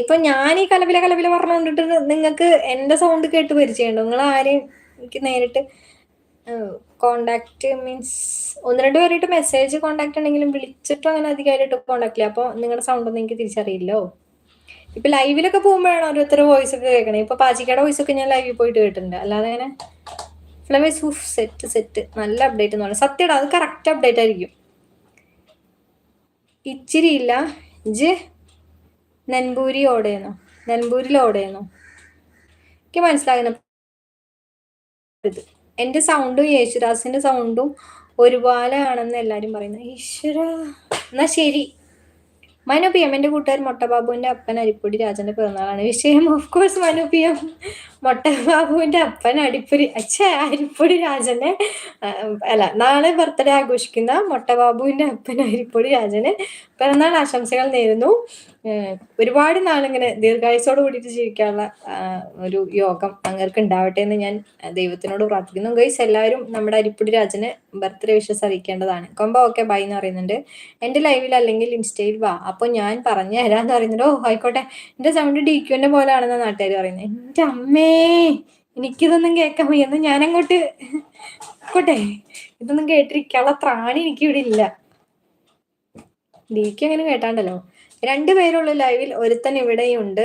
ഇപ്പൊ ഞാൻ ഈ കലപില കലപില പറഞ്ഞു കണ്ടിട്ട് നിങ്ങൾക്ക് എന്റെ സൗണ്ട് കേട്ട് പരിചയമുണ്ടോ? നിങ്ങൾ ആരെയും എനിക്ക് നേരിട്ട് കോണ്ടാക്ട് മീൻസ് ഒന്ന് രണ്ട് പേരായിട്ട് മെസ്സേജ് കോണ്ടാക്ട് ഉണ്ടെങ്കിലും വിളിച്ചിട്ടും അങ്ങനെ അധികമായിട്ട് കോണ്ടാക്ട് ഇല്ല. അപ്പോൾ നിങ്ങളുടെ സൗണ്ട് ഒന്നും എനിക്ക് തിരിച്ചറിയില്ലോ. ഇപ്പൊ ലൈവിലൊക്കെ പോകുമ്പോഴാണ് ഓരോരുത്തരുടെ വോയിസ് ഒക്കെ കേൾക്കണേ. ഇപ്പൊ പാച്ചിക്കയുടെ വോയിസ് ഒക്കെ ഞാൻ ലൈവിൽ പോയിട്ട് കേട്ടിട്ടുണ്ട്. അല്ലാതെ അങ്ങനെ ഫ്ലവേഴ്സ് ഹൂഫ് സെറ്റ് സെറ്റ് നല്ല അപ്ഡേറ്റ് എന്ന് പറഞ്ഞു. സത്യടാ അത് കറക്റ്റ് അപ്ഡേറ്റ് ആയിരിക്കും. ഇച്ചിരി ഇല്ല ജ് നെൻപൂരി ഓടേന്നോ നെൻപൂരിൽ ഓടേന്നോ എനിക്ക് മനസ്സിലാകുന്ന എന്റെ സൗണ്ടും യേശുദാസിന്റെ സൗണ്ടും ഒരുപോലെ ആണെന്ന് എല്ലാരും പറയുന്നു. ഈശ്വര. എന്നാ ശരി. മനു പി എം എന്റെ കൂട്ടുകാർ മൊട്ടബാബുവിന്റെ അപ്പൻ അരിപ്പൊടി രാജന്റെ പിറന്നാളാണ്. വിഷയം of course Manu P M. മൊട്ടബാബുവിന്റെ അപ്പൻ അടിപ്പൊരി അച്ഛ അരിപ്പൊടി രാജനെ. അല്ല നാളെ ബർത്ത്ഡേ ആഘോഷിക്കുന്ന മൊട്ടബാബുവിന്റെ അപ്പൻ അരിപ്പൊടി രാജന് പിറന്നാൾ ആശംസകൾ നേരുന്നു. ഒരുപാട് നാളിങ്ങനെ ദീർഘായുസോട് കൂടിയിട്ട് ജീവിക്കാനുള്ള ഒരു യോഗം അങ്ങർക്ക് ഉണ്ടാവട്ടെ എന്ന് ഞാൻ ദൈവത്തിനോട് പ്രാർത്ഥിക്കുന്നു. ഗൈസ് എല്ലാവരും നമ്മുടെ അരിപ്പൊടി രാജന് ബർത്ത്ഡേ വിഷസ് അറിയിക്കേണ്ടതാണ്. കൊമ്പ ഓക്കെ ബൈ എന്ന് പറയുന്നുണ്ട്. എന്റെ ലൈവിൽ അല്ലെങ്കിൽ ഇൻസ്റ്റയിൽ വാ. അപ്പൊ ഞാൻ പറഞ്ഞു തരാന്ന് പറയുന്നുണ്ട്. ഓ ആയിക്കോട്ടെ. എന്റെ സൗണ്ട് ഡി ക്യുവിന്റെ പോലെയാണെന്ന് നാട്ടുകാർ പറയുന്നത് എന്റെ അമ്മേ എനിക്കിതൊന്നും കേൾക്കാൻ വയ്യെന്ന് ഞാനങ്ങോട്ട് ആയിക്കോട്ടെ ഇതൊന്നും കേട്ടിരിക്കാനുള്ള ത്രാണി എനിക്കിവിടെ ഇല്ല ഡിക്ക് അങ്ങനെ കേട്ടാണ്ടല്ലോ. രണ്ടു പേരുള്ള ലൈവിൽ ഒരുത്തൻ ഇവിടെയുണ്ട്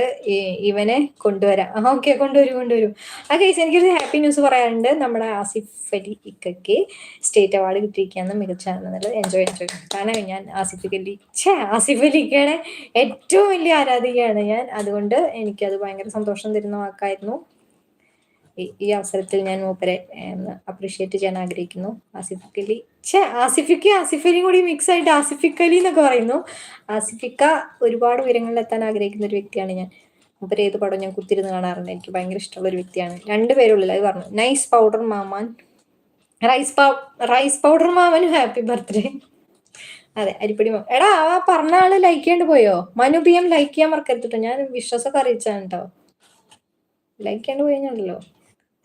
ഇവനെ കൊണ്ടുവരാം. ഓക്കെ കൊണ്ടുവരൂ കൊണ്ടുവരൂ. ആ കേസ് എനിക്കൊരു ഹാപ്പി ന്യൂസ് പറയാനുണ്ട്. നമ്മുടെ ആസിഫ് അലി ഇക്കയ്ക്ക് സ്റ്റേറ്റ് അവാർഡ് കിട്ടിയിരിക്കുകയാണ് മികച്ചാണെന്നുള്ളത് എൻജോയ് എൻജോയ് കാരണം ഞാൻ ആസിഫ് അലി ഛേ ആസിഫ് അലിക്കയുടെ ഏറ്റവും വലിയ ആരാധികയാണ് ഞാൻ. അതുകൊണ്ട് എനിക്കത് ഭയങ്കര സന്തോഷം തരുന്ന വാക്കായിരുന്നു. ഈ- അവസരത്തിൽ ഞാൻ മൂപ്പരെ അപ്രീഷിയേറ്റ് ചെയ്യാൻ ആഗ്രഹിക്കുന്നു. ആസിഫിക്കലി ഛേ ആസിഫിക്ക് ആസിഫലിയും കൂടി മിക്സ് ആയിട്ട് ആസിഫിക്കലി എന്നൊക്കെ പറയുന്നു. ആസിഫിക്ക ഒരുപാട് ഉയരങ്ങളിൽ എത്താൻ ആഗ്രഹിക്കുന്ന ഒരു വ്യക്തിയാണ് ഞാൻ. മൂപ്പര് ഏത് പടം ഞാൻ കുത്തിരുന്ന് കാണാറുണ്ട്. എനിക്ക് ഭയങ്കര ഇഷ്ടമുള്ള ഒരു വ്യക്തിയാണ്. രണ്ടുപേരുള്ളിൽ അത് പറഞ്ഞു. നൈസ് പൗഡർ മാമാൻ. റൈസ് പൗ റൈസ് പൗഡർ മാമനും ഹാപ്പി ബർത്ത്ഡേ അതെ അരിപ്പൊടി എടാ ആ പറഞ്ഞ ആൾ ലൈക്ക് ചെയ്യാണ്ട് പോയോ? മനു പി എം ലൈക്ക് ചെയ്യാൻ മറക്കരുത് ഞാൻ വിശ്വാസമൊക്കെ അറിയിച്ചാണ് കേട്ടോ ലൈക്ക് ചെയ്യാണ്ട് പോയിഞ്ഞല്ലോ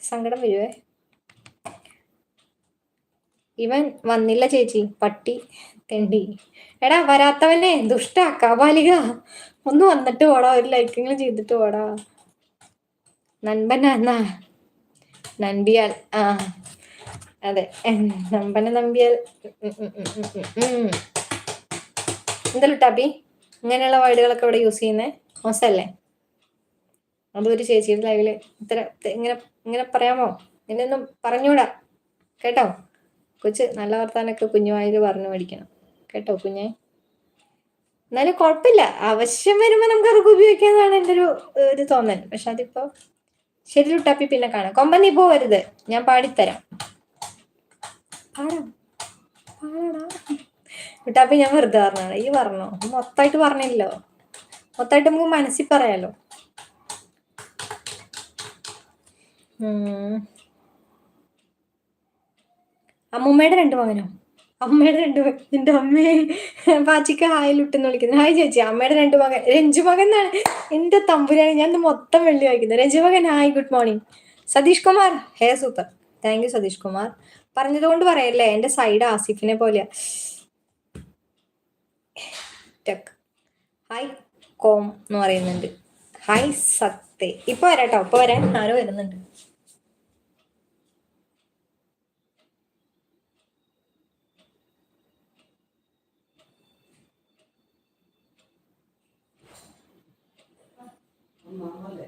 സങ്കടം വരുവേ. ഇവൻ വന്നില്ല ചേച്ചി. പട്ടി തെണ്ടി. എടാ വരാത്തവനെ ദുഷ്ട കപാലിക ഒന്ന് വന്നിട്ട് പോടാ ഒരു ലൈക്കെങ്കിലും ചെയ്തിട്ട് പോടാ നൻപന എന്നാ നൻപിയാൽ ആ. അതെ നമ്പന നമ്പിയാൽ. എന്തല്ലോ ടാപ്പി ഇങ്ങനെയുള്ള വേർഡുകളൊക്കെ ഇവിടെ യൂസ് ചെയ്യുന്നത് മോശമല്ലേ അതൊരു ചേച്ചിയുടെ ലൈവിൽ ഇത്ര ഇങ്ങനെ ഇങ്ങനെ പറയാമോ? എന്നൊന്നും പറഞ്ഞൂടാ കേട്ടോ? കൊച്ച് നല്ല വർത്താനൊക്കെ കുഞ്ഞുമായിട്ട് പറഞ്ഞു മേടിക്കണം. കേട്ടോ കുഞ്ഞെ? എന്നാലും കുഴപ്പമില്ല. ആവശ്യം വരുമ്പോൾ നമുക്ക് അതൊക്കെ ഉപയോഗിക്കാന്നാണ് എന്റെ ഒരു ഒരു തോന്നൽ. പക്ഷെ അതിപ്പോ ശരി ലുട്ടാപ്പി പിന്നെ കാണാം. കൊമ്പൻ നീ പോവരുത്. ഞാൻ പാടിത്തരാം. പാടാം. പാടാ ലുട്ടാപ്പി ഞാൻ വെറുതെ പറഞ്ഞാണ് ഈ പറഞ്ഞോ? മൊത്തമായിട്ട് പറഞ്ഞില്ലോ മൊത്തമായിട്ട് നമുക്ക് മനസ്സിൽ പറയാലോ. അമ്മൂമ്മയുടെ രണ്ട് മകനോ? അമ്മയുടെ രണ്ട് മകൻ നിന്റെ അമ്മേ. പാച്ചിക്ക് ഹായ് ലുട്ടെന്ന് വിളിക്കുന്നത് ഹായ് ചേച്ചി. അമ്മയുടെ രണ്ട് മകൻ രഞ്ജു മകൻ എന്നാണ്? എന്റെ തമ്പുരാണ് ഞാൻ മൊത്തം വെള്ളി വായിക്കുന്നത് രഞ്ജു മകൻ hi good morning. Satheesh Kumar hey super. Thank you Satheesh Kumar. പറഞ്ഞതുകൊണ്ട് പറയല്ലേ എന്റെ സൈഡ് ആസിഫിനെ പോലെയാ. ടെക്. ഹായ് കോം എന്ന് പറയുന്നുണ്ട്. ഹായ് സത്തെ ഇപ്പൊ വരാട്ടോ. ഇപ്പൊ വരാൻ ആരോ വരുന്നുണ്ട്. Mama.